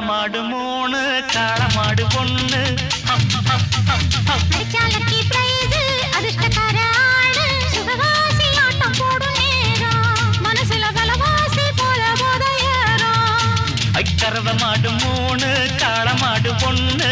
மாடு மூணு காளை பொண்ணு அடிச்சாலக்கி மாடு மூணு காளமாடு பொண்ணு